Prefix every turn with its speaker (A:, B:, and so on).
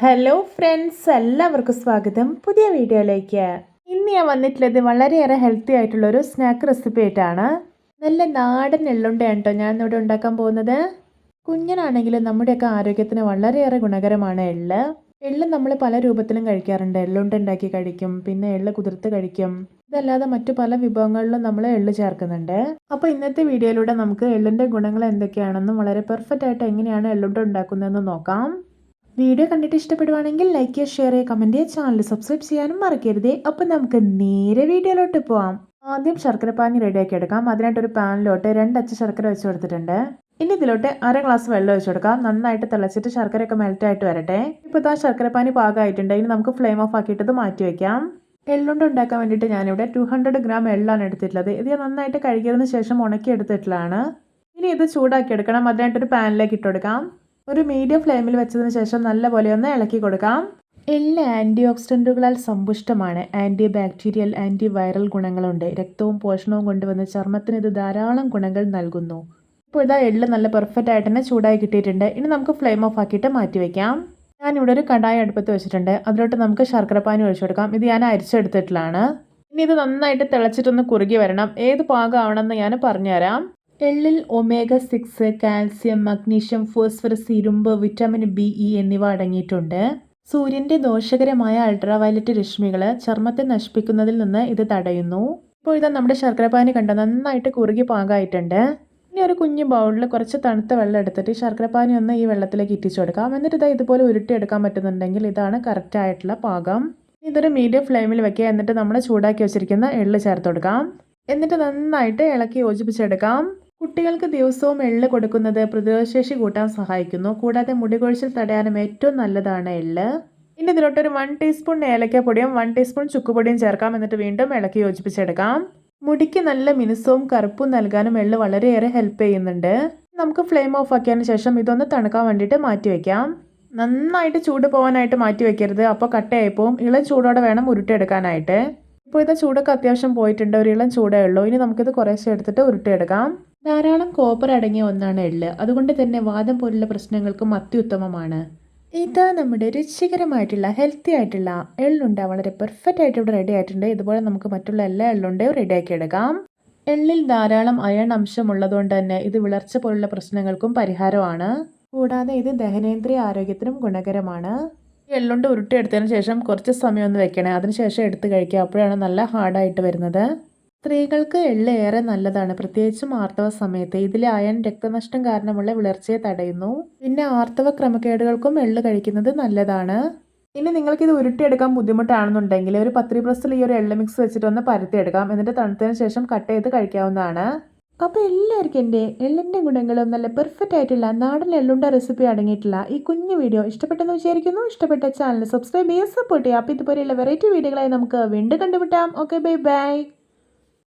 A: Hello friends എല്ലാവർക്കും സ്വാഗതം. പുതിയ വീഡിയോയിലേക്ക്. ഇന്ന് ഞാൻ വന്നിട്ടുള്ളത് വളരെയേറെ ഹെൽത്തി ആയിട്ടുള്ള ഒരു സ്നാക്ക് റെസിപ്പി ആയിട്ടാണ്. നല്ല നാടൻ എള്ളുണ്ടയാണ് ഞാൻ ഇവിടെ ഉണ്ടാക്കാൻ പോകുന്നത്. കുഞ്ഞനാണെങ്കിലും നമ്മുടെയൊക്കെ ആരോഗ്യത്തിന് വളരെയേറെ ഗുണകരമാണ് എള്ള്. എള്ള് നമ്മൾ പല രൂപത്തിലും കഴിക്കാറുണ്ട്. എള്ളുണ്ട ഉണ്ടാക്കി കഴിക്കും പിന്നെ എള്ള് കുതിർത്ത് കഴിക്കും. ഇതല്ലാതെ മറ്റു പല വിഭവങ്ങളിലും നമ്മൾ എള്ള് ചേർക്കുന്നുണ്ട്. അപ്പോൾ ഇന്നത്തെ വീഡിയോയിലൂടെ നമുക്ക് എള്ളിന്റെ ഗുണങ്ങൾ എന്തൊക്കെയാണെന്നും വളരെ പെർഫെക്റ്റ് ആയിട്ട് എങ്ങനെയാണ് എള്ളുണ്ട ഉണ്ടാക്കുന്നതെന്ന് നോക്കാം. വീഡിയോ കണ്ടിട്ട് ഇഷ്ടപ്പെടുവാണെങ്കിൽ ലൈക്ക് ചെയ്യുക ഷെയർ ചെയ്യുക കമന്റ് ചെയ്യുക ചാനൽ സബ്സ്ക്രൈബ് ചെയ്യാനും മറക്കരുതേ. അപ്പം നമുക്ക് നേരെ വീഡിയോയിലോട്ട് പോവാം. ആദ്യം ശർക്കര ശർക്കരപ്പാനി റെഡിയാക്കി എടുക്കാം. അതിനായിട്ട് ഒരു പാനിലോട്ട് രണ്ട് അച്ച ശർക്കര വെച്ച് കൊടുത്തിട്ടുണ്ട്. ഇനി ഇതിലോട്ട് അര ഗ്ലാസ് വെള്ളം ഒഴിച്ചു കൊടുക്കാം. നന്നായിട്ട് തിളച്ചിട്ട് ശർക്കരയൊക്കെ മെൽറ്റ് ആയിട്ട് വരട്ടെ. ഇപ്പോൾ ഇതാ ശർക്കരപ്പാനി പാകമായിട്ടുണ്ട്. ഇനി നമുക്ക് ഫ്ലെയിം ഓഫ് ആക്കിയിട്ട് ഇത് മാറ്റി വയ്ക്കാം എള്ളുണ്ട് ഉണ്ടാക്കാൻ വേണ്ടിയിട്ട് ഞാനിവിടെ ടു ഹൺഡ്രഡ് ഗ്രാം എള്ളാണ് എടുത്തിട്ടുള്ളത്. ഇത് ഞാൻ നന്നായിട്ട് കഴുകിയതിന് ശേഷം ഉണക്കി എടുത്തിട്ടുള്ളതാണ് ഇനി ഇത് ചൂടാക്കി എടുക്കണം. അതിനായിട്ടൊരു പാനിലേക്ക് ഇട്ട് കൊടുക്കാം. ഒരു മീഡിയം ഫ്ലെയിമിൽ വെച്ചതിന് ശേഷം നല്ലപോലെ ഒന്ന് ഇളക്കി കൊടുക്കാം. എള്ള് ആന്റി ഓക്സിഡന്റുകളാൽ സമ്പുഷ്ടമാണ്. ആന്റി ബാക്ടീരിയൽ ആന്റി വൈറൽ ഗുണങ്ങളുണ്ട്. രക്തവും പോഷണവും കൊണ്ടുവന്ന് ചർമ്മത്തിന് ഇത് ധാരാളം ഗുണങ്ങൾ നൽകുന്നു. ഇപ്പോൾ ഇതാ എള്ള് നല്ല പെർഫെക്റ്റ് ആയിട്ട് തന്നെ ചൂടായി കിട്ടിയിട്ടുണ്ട്. ഇനി നമുക്ക് ഫ്ലെയിം ഓഫ് ആക്കിയിട്ട് മാറ്റി വയ്ക്കാം ഇവിടെ ഒരു കടായി അടുപ്പത്ത് വെച്ചിട്ടുണ്ട്. അതിലോട്ട് നമുക്ക് ശർക്കരപ്പാനി ഒഴിച്ചു കൊടുക്കാം. ഇത് ഞാൻ അരിച്ചെടുത്തിട്ടുള്ളതാണ്. ഇനി ഇത് നന്നായിട്ട് തിളച്ചിട്ടൊന്ന് കുറുകി വരണം. ഏത് പാകമാവണമെന്ന് ഞാൻ പറഞ്ഞുതരാം. എള്ളിൽ omega six calcium magnesium phosphorus ഇരുമ്പ് വിറ്റാമിൻ ബി ഇ എന്നിവ അടങ്ങിയിട്ടുണ്ട്. സൂര്യന്റെ ദോഷകരമായ അൾട്രാവയലറ്റ് രശ്മികൾ ചർമ്മത്തെ നശിപ്പിക്കുന്നതിൽ നിന്ന് ഇത് തടയുന്നു. ഇപ്പോൾ ഇതാ നമ്മുടെ ശർക്കരപ്പാനി കണ്ട? നന്നായിട്ട് കുറുകി പാകമായിട്ടുണ്ട് ഇനി ഒരു കുഞ്ഞു ബൗളിൽ കുറച്ച് തണുത്ത വെള്ളം എടുത്തിട്ട് ശർക്കരപ്പാനി ഒന്ന് ഈ വെള്ളത്തിലേക്ക് ഇറ്റിച്ചു കൊടുക്കാം. എന്നിട്ട് ഇതാ ഇതുപോലെ ഉരുട്ടിയെടുക്കാൻ പറ്റുന്നുണ്ടെങ്കിൽ ഇതാണ് കറക്റ്റ് ആയിട്ടുള്ള പാകം. ഇതൊരു മീഡിയം ഫ്ലെയിമിൽ വെക്കുക. എന്നിട്ട് നമ്മൾ ചൂടാക്കി വെച്ചിരിക്കുന്ന എള്ള് ചേർത്ത് കൊടുക്കാം. എന്നിട്ട് നന്നായിട്ട് ഇളക്കി യോജിപ്പിച്ചെടുക്കാം. കുട്ടികൾക്ക് ദിവസവും എള്ള് കൊടുക്കുന്നത് പ്രതിരോധശേഷി കൂട്ടാൻ സഹായിക്കുന്നു. കൂടാതെ മുടികൊഴിച്ചിൽ തടയാനും ഏറ്റവും നല്ലതാണ് എള്ള്. ഇനി ഇതിലോട്ട് ഒരു വൺ ടീസ്പൂൺ ഏലക്കപ്പൊടിയും വൺ ടീസ്പൂൺ ചുക്കുപൊടിയും ചേർക്കാം. എന്നിട്ട് വീണ്ടും ഇളക്കി യോജിപ്പിച്ചെടുക്കാം. മുടിക്ക് നല്ല മിനുസവും കറുപ്പും നൽകാനും എള്ള് വളരെയേറെ ഹെൽപ്പ് ചെയ്യുന്നുണ്ട്. നമുക്ക് ഫ്ലെയിം ഓഫ് ആക്കിയതിന് ശേഷം ഇതൊന്ന് തണുക്കാൻ വേണ്ടിയിട്ട് മാറ്റി വയ്ക്കാം നന്നായിട്ട് ചൂട് പോകാനായിട്ട് മാറ്റി വെക്കരുത്. അപ്പോൾ കട്ടയായിപ്പോവും ഇളം ചൂടോടെ വേണം ഉരുട്ടിയെടുക്കാനായിട്ട്. ഇപ്പോൾ ഇത് ചൂടൊക്കെ അത്യാവശ്യം പോയിട്ടുണ്ട്. ഒരു ഇളം ചൂടേ ഉള്ളൂ. ഇനി നമുക്കിത് കുറേശ്ശെ എടുത്തിട്ട് ഉരുട്ടിയെടുക്കാം. ധാരാളം കോപ്പർ അടങ്ങിയ ഒന്നാണ് എള്ള്. അതുകൊണ്ട് തന്നെ വാദം പോലുള്ള പ്രശ്നങ്ങൾക്കും അത്യുത്തമമാണ്. ഇതാ നമ്മുടെ രുചികരമായിട്ടുള്ള ഹെൽത്തി ആയിട്ടുള്ള എള്ളുണ്ട വളരെ പെർഫെക്റ്റ് ആയിട്ട് ഇവിടെ റെഡി ആയിട്ടുണ്ട്. ഇതുപോലെ നമുക്ക് മറ്റുള്ള എല്ലാ എള്ളുണ്ടെയും റെഡി ആക്കി എടുക്കാം. എള്ളിൽ ധാരാളം അയൺ അംശം ഉള്ളതുകൊണ്ട് തന്നെ ഇത് വിളർച്ച പോലുള്ള പ്രശ്നങ്ങൾക്കും പരിഹാരമാണ്. കൂടാതെ ഇത് ദഹനേന്ദ്രിയ ആരോഗ്യത്തിനും ഗുണകരമാണ്. എള്ളുണ്ട് ഉരുട്ടിയെടുത്തതിന് ശേഷം കുറച്ച് സമയം ഒന്ന് വെക്കണേ. അതിനുശേഷം എടുത്ത് കഴിക്കുക. അപ്പോഴാണ് നല്ല ഹാർഡായിട്ട് വരുന്നത്. സ്ത്രീകൾക്ക് എള്ള് ഏറെ നല്ലതാണ്. പ്രത്യേകിച്ചും ആർത്തവ സമയത്ത്. ഇതിലെ അയൺ രക്തനഷ്ടം കാരണമുള്ള വിളർച്ചയെ തടയുന്നു. പിന്നെ ആർത്തവ ക്രമക്കേടുകൾക്കും എള്ള് കഴിക്കുന്നത് നല്ലതാണ്. ഇനി നിങ്ങൾക്കിത് ഉരുട്ടിയെടുക്കാൻ ബുദ്ധിമുട്ടാണെന്നുണ്ടെങ്കിൽ ഒരു പത്രി പ്രസ്സിൽ ഈ ഒരു എള്ള് മിക്സ് വെച്ചിട്ട് ഒന്ന് പരത്തിയെടുക്കാം. എന്നിട്ട് തണുത്തതിന് ശേഷം കട്ട് ചെയ്ത് കഴിക്കാവുന്നതാണ്. അപ്പോൾ എല്ലാവർക്കും എന്റെ എള്ളിന്റെ ഗുണങ്ങളും നല്ല പെർഫെക്റ്റ് ആയിട്ടുള്ള നാടൻ എള്ളുണ്ട റെസിപ്പി അടങ്ങിയിട്ടുള്ള ഈ കുഞ്ഞു വീഡിയോ ഇഷ്ടപ്പെട്ടെന്ന് വിചാരിക്കുന്നു. ഇഷ്ടപ്പെട്ട ചാനൽ സബ്സ്ക്രൈബ് ചെയ്യാൻ സപ്പോർട്ട് ചെയ്യുക. അപ്പോൾ ഇതുപോലെയുള്ള വെറൈറ്റി വീഡിയോകളായി നമുക്ക് വീണ്ടും കണ്ടുമുട്ടാം. Okay bye bye